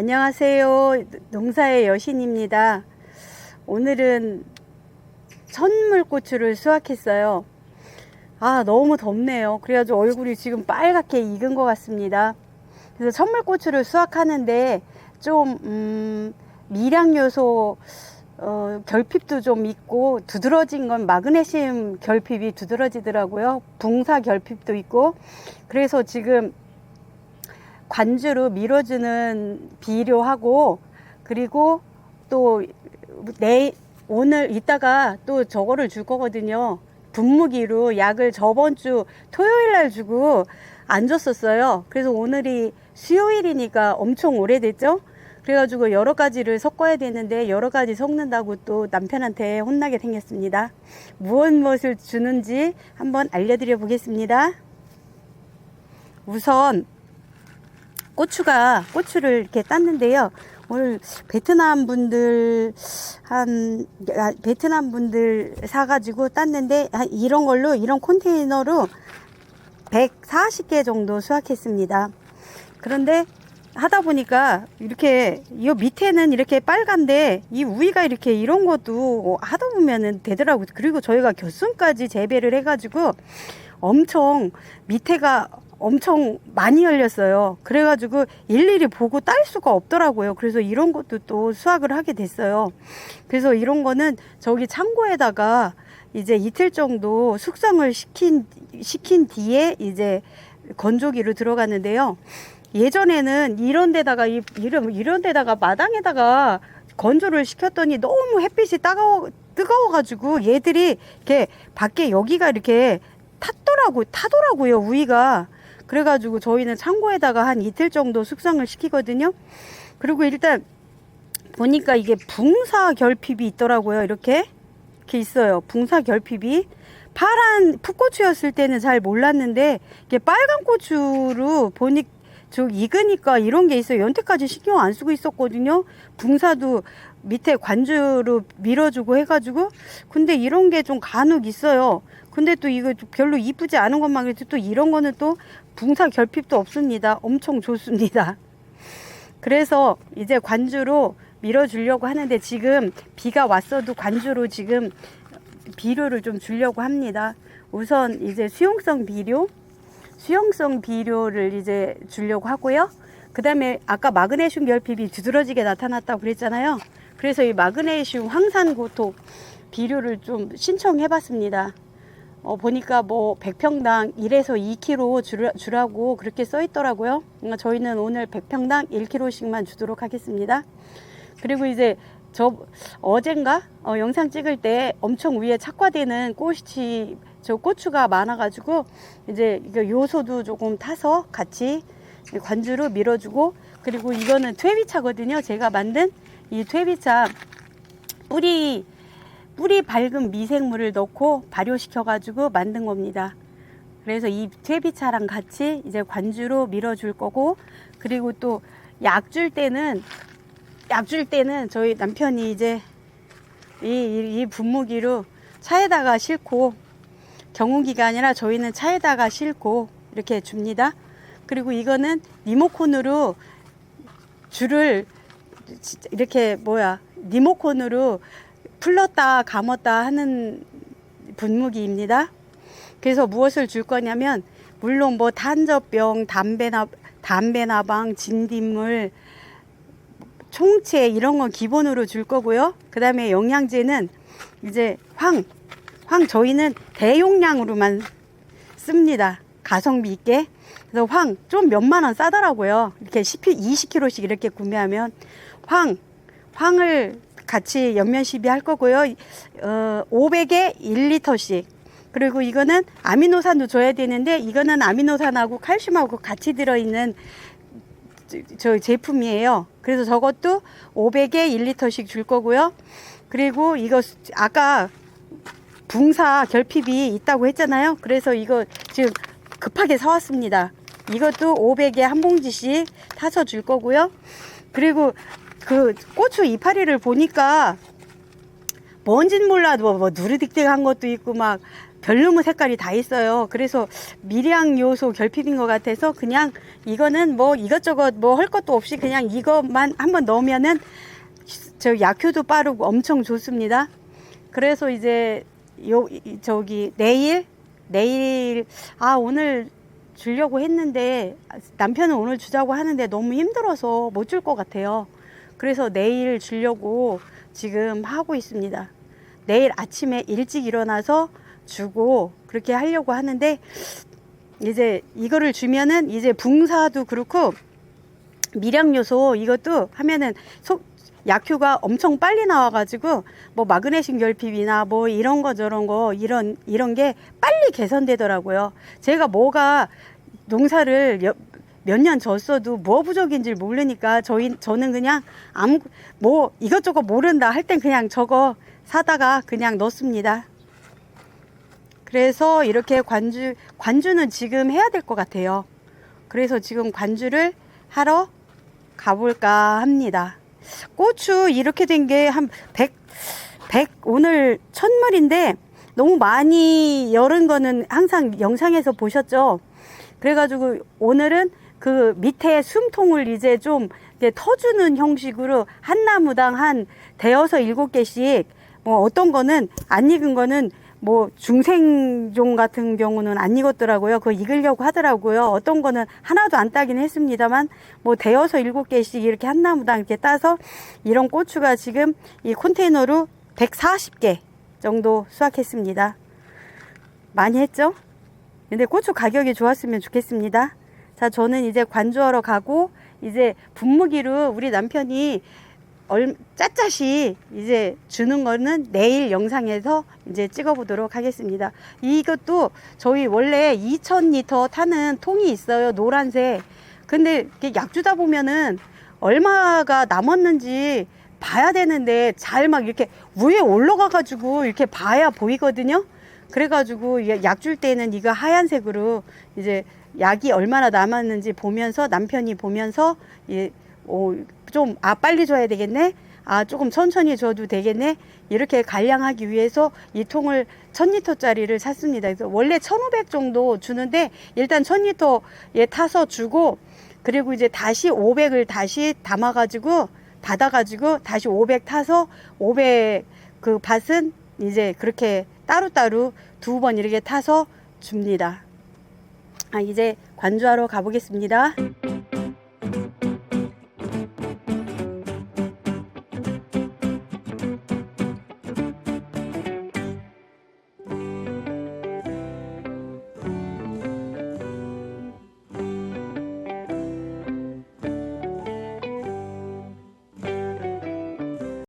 안녕하세요. 농사의 여신입니다. 오늘은 천물고추를 수확했어요. 아, 너무 덥네요. 그래가지고 얼굴이 지금 빨갛게 익은 것 같습니다. 그래서 천물고추를 수확하는데 좀, 음, 미량 요소, 어, 결핍도 좀 있고, 두드러진 건 마그네슘 결핍이 두드러지더라고요. 붕사 결핍도 있고. 그래서 지금 관주로 밀어주는 비료하고 그리고 또 내 오늘 이따가 또 저거를 줄 거거든요. 분무기로 약을 저번 주 토요일 날 주고 안 줬었어요. 그래서 오늘이 수요일이니까 엄청 오래됐죠. 그래가지고 여러 가지를 섞어야 되는데 여러 가지 섞는다고 또 남편한테 혼나게 생겼습니다. 무엇 무엇을 주는지 한번 알려드려 보겠습니다. 우선 고추가 고추를 이렇게 땄는데요. 오늘 베트남 분들 한 아, 베트남 분들 사가지고 땄는데 한 이런 걸로 이런 컨테이너로 140개 정도 수확했습니다. 그런데 하다 보니까 이렇게 이 밑에는 이렇게 빨간데 이 위가 이렇게 이런 것도 하다 보면은 되더라고요. 그리고 저희가 겨순까지 재배를 해가지고 엄청 밑에가 엄청 많이 열렸어요. 그래가지고 일일이 보고 딸 수가 없더라고요. 그래서 이런 것도 또 수확을 하게 됐어요. 그래서 이런 거는 저기 창고에다가 이제 이틀 정도 숙성을 시킨, 시킨 뒤에 이제 건조기로 들어갔는데요. 예전에는 이런 데다가, 이- 이런, 이런 데다가 마당에다가 건조를 시켰더니 너무 햇빛이 따가워, 뜨거워가지고 얘들이 이렇게 밖에 여기가 이렇게 탔더라고, 타더라고요, 우위가. 그래가지고 저희는 창고에다가 한 이틀 정도 숙성을 시키거든요. 그리고 일단 보니까 이게 붕사 결핍이 있더라고요. 이렇게 이렇게 있어요. 붕사 결핍이 파란 풋고추였을 때는 잘 몰랐는데 이게 빨간 고추로 보니 저 익으니까 이런 게 있어요. 연태까지 신경 안 쓰고 있었거든요. 붕사도 밑에 관주로 밀어주고 해가지고 근데 이런 게 좀 간혹 있어요. 근데 또 이거 별로 이쁘지 않은 것만 해도 또 이런 거는 또 붕사 결핍도 없습니다. 엄청 좋습니다. 그래서 이제 관주로 밀어주려고 하는데 지금 비가 왔어도 관주로 지금 비료를 좀 주려고 합니다. 우선 이제 수용성 비료, 수용성 비료를 이제 주려고 하고요. 그 다음에 아까 마그네슘 결핍이 두드러지게 나타났다고 그랬잖아요. 그래서 이 마그네슘 황산고토 비료를 좀 신청해 봤습니다. 어, 보니까 뭐 100평당 1에서 2kg 주라, 주라고 그렇게 써 있더라고요. 그러니까 저희는 오늘 100평당 1kg씩만 주도록 하겠습니다. 그리고 이제 저 어젠가 어, 영상 찍을 때 엄청 위에 착화되는 꽃이 저 고추가 많아가지고 이제 이거 요소도 조금 타서 같이 관주로 밀어주고 그리고 이거는 퇴비차거든요. 제가 만든 이 퇴비차 뿌리 뿌리 밝은 미생물을 넣고 발효시켜 가지고 만든 겁니다. 그래서 이 퇴비차랑 같이 이제 관주로 밀어줄 거고 그리고 또 약 줄 때는 약 줄 때는 저희 남편이 이제 이, 이, 이 분무기로 차에다가 싣고 경운기가 아니라 저희는 차에다가 싣고 이렇게 줍니다. 그리고 이거는 리모콘으로 줄을 이렇게 뭐야 리모콘으로 풀렀다 감았다 하는 분무기입니다. 그래서 무엇을 줄 거냐면 물론 뭐 탄저병, 담배나 담배나방, 진딧물, 총채 이런 건 기본으로 줄 거고요. 그다음에 영양제는 이제 황, 황 저희는 대용량으로만 씁니다. 가성비 있게. 그래서 황 좀 몇만 원 싸더라고요. 이렇게 10, 20kg씩 이렇게 구매하면 황, 황을 같이 연면 시비 할 거고요. 어, 500에 1리터씩. 그리고 이거는 아미노산도 줘야 되는데 이거는 아미노산하고 칼슘하고 같이 들어있는 저- 저 제품이에요. 그래서 저것도 500에 1리터씩 줄 거고요. 그리고 이거 수- 아까 붕사 결핍이 있다고 했잖아요. 그래서 이거 지금 급하게 사왔습니다. 이것도 500에 한 봉지씩 타서 줄 거고요. 그리고 그 고추 이파리를 보니까 뭔진 몰라도 뭐 누르딕딕한 것도 있고 막 별로무 색깔이 다 있어요. 그래서 미량 요소 결핍인 것 같아서 그냥 이거는 뭐 이것저것 뭐 할 것도 없이 그냥 이것만 한번 넣으면은 저 약효도 빠르고 엄청 좋습니다. 그래서 이제 요 이- 저기 내일 내일 아 오늘 주려고 했는데 남편은 오늘 주자고 하는데 너무 힘들어서 못 줄 것 같아요. 그래서 내일 주려고 지금 하고 있습니다. 내일 아침에 일찍 일어나서 주고 그렇게 하려고 하는데 이제 이거를 주면은 이제 붕사도 그렇고 미량 요소 이것도 하면은 속 약효가 엄청 빨리 나와가지고 뭐 마그네슘 결핍이나 뭐 이런 거 저런 거 이런 이런 게 빨리 개선되더라고요. 제가 뭐가 농사를 몇 년 졌어도 뭐 부족인지 모르니까 저희 저는 그냥 아무 뭐 이것저것 모른다 할 땐 그냥 저거 사다가 그냥 넣습니다. 그래서 이렇게 관주 관주는 지금 해야 될 것 같아요. 그래서 지금 관주를 하러 가볼까 합니다. 고추 이렇게 된 게 한 100, 100 오늘 천물인데 너무 많이 열은 거는 항상 영상에서 보셨죠? 그래가지고 오늘은 그 밑에 숨통을 이제 좀 이제 터주는 형식으로 한 나무당 한 대여섯 일곱 개씩 뭐 어떤 거는 안 익은 거는 뭐 중생종 같은 경우는 안 익었더라고요. 그거 익으려고 하더라고요. 어떤 거는 하나도 안 따긴 했습니다만 뭐 대여섯 일곱 개씩 이렇게 한 나무당 이렇게 따서 이런 고추가 지금 이 컨테이너로 140개 정도 수확했습니다. 많이 했죠? 근데 고추 가격이 좋았으면 좋겠습니다. 자, 저는 이제 관주하러 가고 이제 분무기로 우리 남편이 얼, 짜짜시 이제 주는 거는 내일 영상에서 이제 찍어 보도록 하겠습니다. 이것도 저희 원래 2000리터 타는 통이 있어요. 노란색. 근데 약 주다 보면은 얼마가 남았는지 봐야 되는데 잘 막 이렇게 위에 올라가 가지고 이렇게 봐야 보이거든요. 그래가지고 약 줄 때는 이거 하얀색으로 이제 약이 얼마나 남았는지 보면서 남편이 보면서 예, 어, 좀, 아, 빨리 줘야 되겠네? 아, 조금 천천히 줘도 되겠네? 이렇게 관량하기 위해서 이 통을 1000리터짜리를 샀습니다. 그래서 원래 1500 정도 주는데 일단 1000리터에 타서 주고 그리고 이제 다시 500을 다시 담아 가지고 닫아 가지고 다시 500 타서 500그 밭은 이제 그렇게 따로따로 두 번 이렇게 타서 줍니다. 아, 이제 관주하러 가보겠습니다.